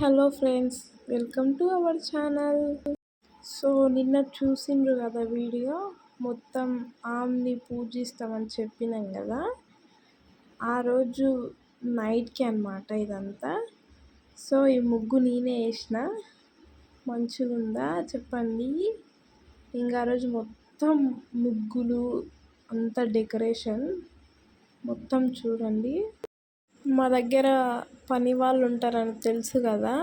Hello friends welcome to our channel. So నిన్న చూసిండ్రు కదా వీడియో? మొత్తం ఆమ్ని పూజిస్తామని చెప్పినాం కదా? ఆ రోజు నైట్కి అనమాట ఇదంతా. సో ఈ ముగ్గు నేనే వేసిన. మంచిగా ఉందా చెప్పండి. ఇంకా ఆ రోజు మొత్తం ముగ్గులు అంత డెకరేషన్. మొత్తం చూడండి. మా దగ్గర పని వాళ్ళు ఉంటారని తెలుసు కదా.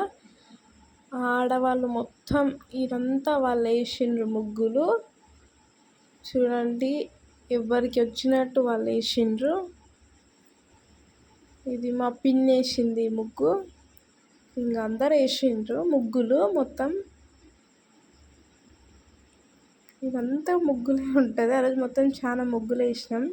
ఆడవాళ్ళు మొత్తం ఇదంతా వాళ్ళు వేసిండ్రు ముగ్గులు. చూడండి ఎవరికి వచ్చినట్టు వాళ్ళు వేసిండ్రు. ఇది మా పిన్ వేసింది ముగ్గు. ఇంకా అందరు వేసిండ్రు ముగ్గులు మొత్తం. ఇదంతా ముగ్గులే ఉంటుంది. ఆ రోజు మొత్తం చాలా ముగ్గులు వేసినాం.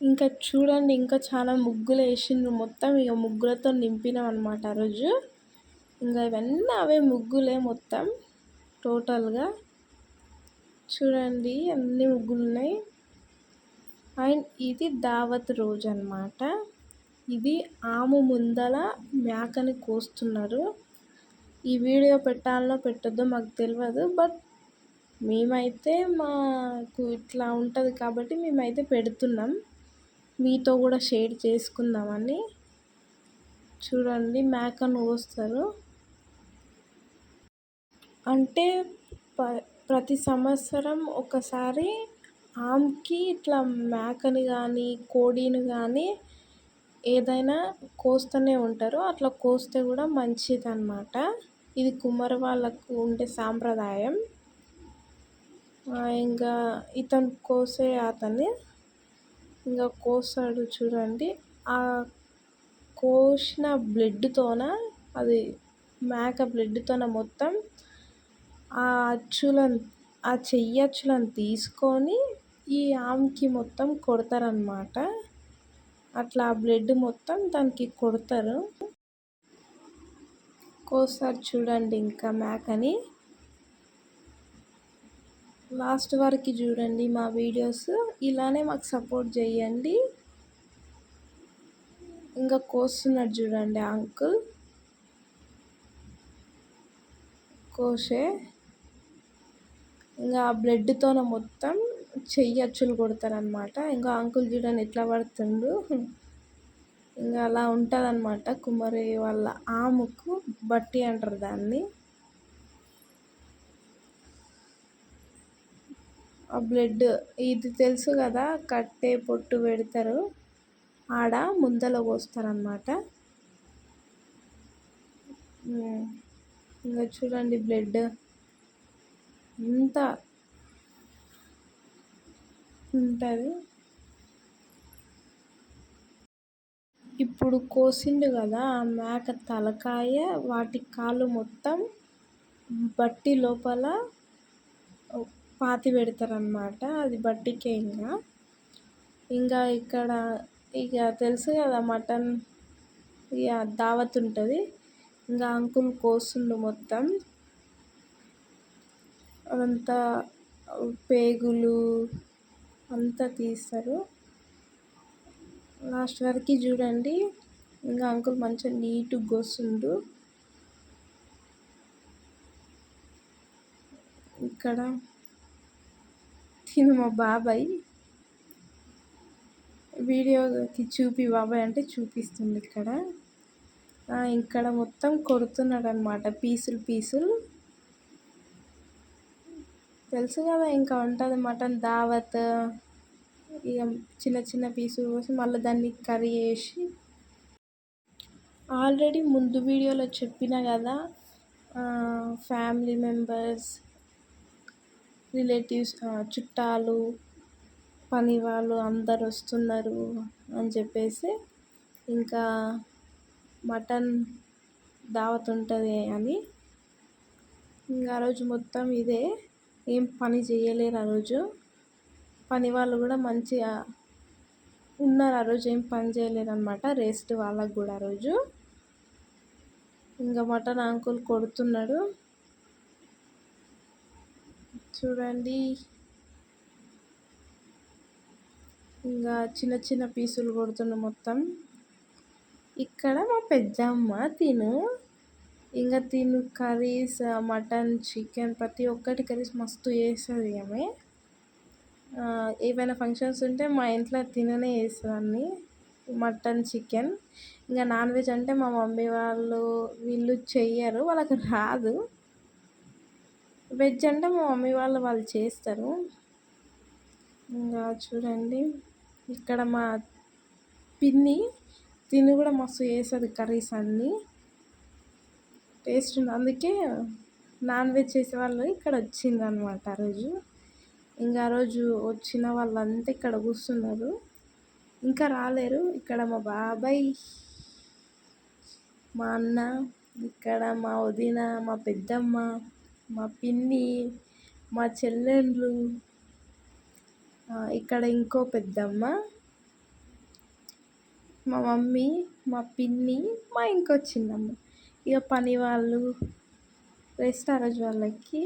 ఇంకా చూడండి ఇంకా చాలా ముగ్గులు వేసిండ్రు. మొత్తం ఇక ముగ్గులతో నింపినాం అనమాట ఆ రోజు. ఇంకా ఇవన్నీ అవే ముగ్గులే మొత్తం టోటల్గా. చూడండి అన్ని ముగ్గులు ఉన్నాయి అండ్ ఇది దావత్ రోజు అనమాట ఇది ఆము ముందల మేకని కోస్తున్నారు. ఈ వీడియో పెట్టాలనో పెట్టద్దో మాకు తెలియదు బట్ మేమైతే మాకు ఇట్లా ఉంటుంది కాబట్టి మేమైతే పెడుతున్నాం. మీతో కూడా షేర్ చేసుకుందామని. చూడండి మేకను కోస్తారు అంటే ప ప్రతి సంవత్సరం ఒకసారి ఆమ్కి ఇట్లా మేకని కానీ కోడిని కానీ ఏదైనా కోస్తూనే ఉంటారు. అట్లా కోస్తే కూడా మంచిదన్నమాట. ఇది కుమ్మర వాళ్ళకు ఉండే సాంప్రదాయం. ఇంకా ఇతను కోసే అతన్ని ఇంకా కోస్తాడు చూడండి. ఆ కోసిన బ్లడ్తోన అది మేక బ్లడ్తోన మొత్తం ఆ అచ్చులను ఆ చెయ్యి అచ్చులను తీసుకొని ఈ ఆమెకి మొత్తం కొడతారనమాట అట్లా ఆ బ్లడ్ మొత్తం దానికి కొడతారు. కోస్తారు చూడండి ఇంకా మేకని. లాస్ట్ వరకు చూడండి మా వీడియోస్. ఇలానే మాకు సపోర్ట్ చేయండి. ఇంకా కోస్తున్నాడు చూడండి అంకుల్. కోసే. ఇంకా ఆ బ్లడ్తోన మొత్తం చెయ్యి అచ్చులు కొడతారనమాట ఇంకా అంకుల్ చూడండి ఎట్లా పడుతుండు. ఇంకా అలా ఉంటుంది అనమాట కుమ్మరి వాళ్ళ ఆముకు బట్టి అంటారు దాన్ని. బ్లడ్ ఇది తెలుసు కదా కట్టే పొట్టు పెడతారు. ఆడ ముందల పోస్తారనమాట ఇంకా చూడండి బ్లడ్. ఎంత ఉంటుంది. ఇప్పుడు కోసిండు కదా ఆ మేక తలకాయ వాటి కాళ్ళు మొత్తం బట్టి లోపల పాతి పెడతారనమాట అది బట్టికే ఇంకా. ఇంకా ఇక్కడ ఇక తెలుసు కదా మటన్ ఇక దావత్ ఉంటుంది. ఇంకా అంకుల్ కోస్తుండు మొత్తం. అదంతా పేగులు అంతా తీస్తారు. లాస్ట్ వరకు చూడండి. ఇంకా అంకుల్ మంచిగా నీట్గా కోస్తుండు ఇక్కడ తిను మా బాబాయ్. వీడియోకి చూపి బాబాయ్ అంటే చూపిస్తుంది ఇక్కడ. ఇక్కడ మొత్తం కొడుతున్నాడు అనమాట పీసులు పీసులు. తెలుసు కదా ఇంకా ఉంటుంది మటన్ దావత్. ఇక చిన్న చిన్న పీసులు కోసి మళ్ళీ దాన్ని కర్రీ చేసి. ఆల్రెడీ ముందు వీడియోలో చెప్పిన కదా ఫ్యామిలీ మెంబర్స్ రిలేటివ్స్ చుట్టాలు పని వాళ్ళు అందరు వస్తున్నారు అని చెప్పేసి ఇంకా మటన్ దావత్ ఉంటుంది అని. ఇంకా ఆ రోజు మొత్తం ఇదే. ఏం పని చేయలేరు ఆ రోజు. పని వాళ్ళు కూడా మంచిగా ఉన్నారు ఆ రోజు. ఏం పని చేయలేరు అనమాట రెస్ట్ వాళ్ళకు కూడా ఆ రోజు. ఇంకా మటన్ అంకుల్ కొడుతున్నాడు. చూడండి. ఇంకా చిన్న చిన్న పీసులు కొడుతున్న మొత్తం. ఇక్కడ మా పెద్దమ్మ తిను. ఇంకా తిను కర్రీస్ మటన్ చికెన్ ప్రతి ఒక్కటి కర్రీస్ మస్తు చేస్తుంది ఆమె. ఏవైనా ఫంక్షన్స్ ఉంటే మా ఇంట్లో తిననే చేస్తుంది మటన్ చికెన్. ఇంకా నాన్ వెజ్ అంటే మా మమ్మీ వాళ్ళు వీళ్ళు చెయ్యరు వాళ్ళకి రాదు. వెజ్ అంటే మా మమ్మీ వాళ్ళు వాళ్ళు చేస్తారు. ఇంకా చూడండి ఇక్కడ మా పిన్ని తిని కూడా మస్తు చేస్తుంది కర్రీస్ అన్నీ. టేస్ట్ ఉంది. అందుకే నాన్ వెజ్ చేసే వాళ్ళు ఇక్కడ వచ్చింది అనమాట ఆ రోజు. ఇంకా ఆ రోజు వచ్చిన వాళ్ళంతా ఇక్కడ కూర్చున్నారు. ఇంకా రాలేరు. ఇక్కడ మా బాబాయ్ మా అన్న ఇక్కడ మా వదిన మా పెద్దమ్మ మా పిన్ని మా చెల్లెళ్ళు ఇక్కడ ఇంకో పెద్దమ్మ మా మమ్మీ మా పిన్ని మా ఇంకో చిన్నమ్మ. ఇక పని వాళ్ళు రెస్ట్ ఆ రోజు వాళ్ళకి.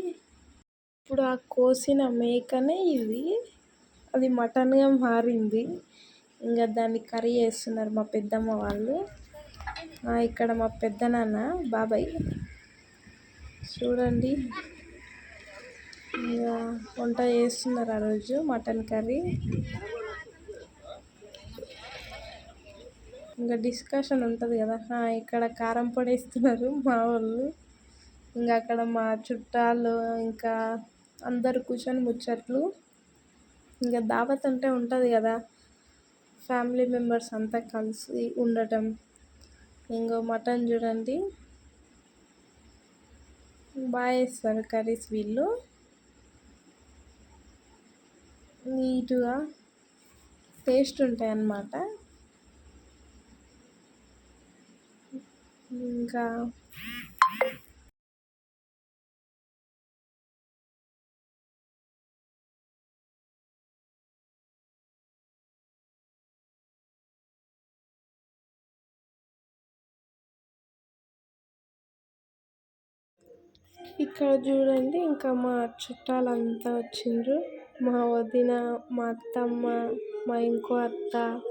ఇప్పుడు ఆ కోసిన మేకనే ఇది. అది మటన్గా మారింది. ఇంకా దాన్ని కర్రీ చేస్తున్నారు మా పెద్దమ్మ వాళ్ళు. ఇక్కడ మా పెద్దనాన్న బాబాయ్. చూడండి. ఇంకా వంట చేస్తున్నారు ఆ రోజు మటన్ కర్రీ. ఇంకా డిస్కషన్ ఉంటుంది కదా. ఇక్కడ కారం పొడి వేస్తున్నారు మా వాళ్ళు. ఇంకా అక్కడ మా చుట్టాలు ఇంకా అందరు కూర్చొని ముచ్చట్లు. ఇంకా దావత్ అంటే ఉంటుంది కదా. ఫ్యామిలీ మెంబర్స్ అంతా కలిసి ఉండటం. ఇంకో మటన్ చూడండి. బాగా వేస్తారు కర్రీస్ వీళ్ళు. నీట్గా టేస్ట్ ఉంటాయి అన్నమాట ఇంకా ఇక్కడ చూడండి ఇంకా మా చుట్టాలంతా వచ్చిండ్రు. మా వదిన మా అత్తమ్మ మా ఇంకో అత్త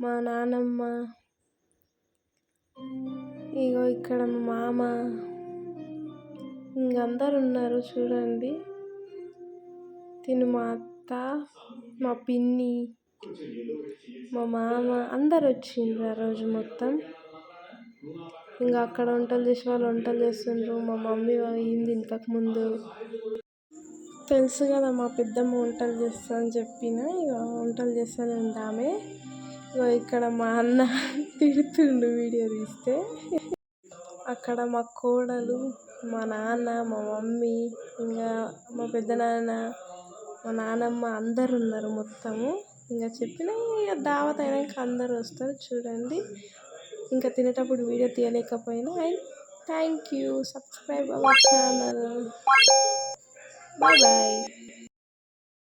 మా నానమ్మ ఇగో ఇక్కడ మా మామ. ఇంకందరు ఉన్నారు చూడండి. తిను మా అత్త మా పిన్ని మా మామ అందరు వచ్చిండ్రు ఆ రోజు మొత్తం. ఇంకా అక్కడ వంటలు చేసే వాళ్ళు వంటలు చేస్తుండ్రు. మా మమ్మీ అయింది ఇంతకుముందు తెలుసు కదా మా పెద్దమ్మ వంటలు చేస్తా అని చెప్పిన. ఇక వంటలు చేస్తాను ఉంటామె ఆమె. ఇక్కడ మా అన్న తిడుతుండు వీడియో తీస్తే. అక్కడ మా కోడలు మా నాన్న మా మమ్మీ ఇంకా మా పెద్దనాన్న మా నాన్నమ్మ అందరు ఉన్నారు మొత్తము. ఇంకా చెప్పిన ఇక దావత్ అయినాక అందరు వస్తారు చూడండి. ఇంకా తినేటప్పుడు video తీయలేకపోయినా and thank you. Subscribe our channel bye bye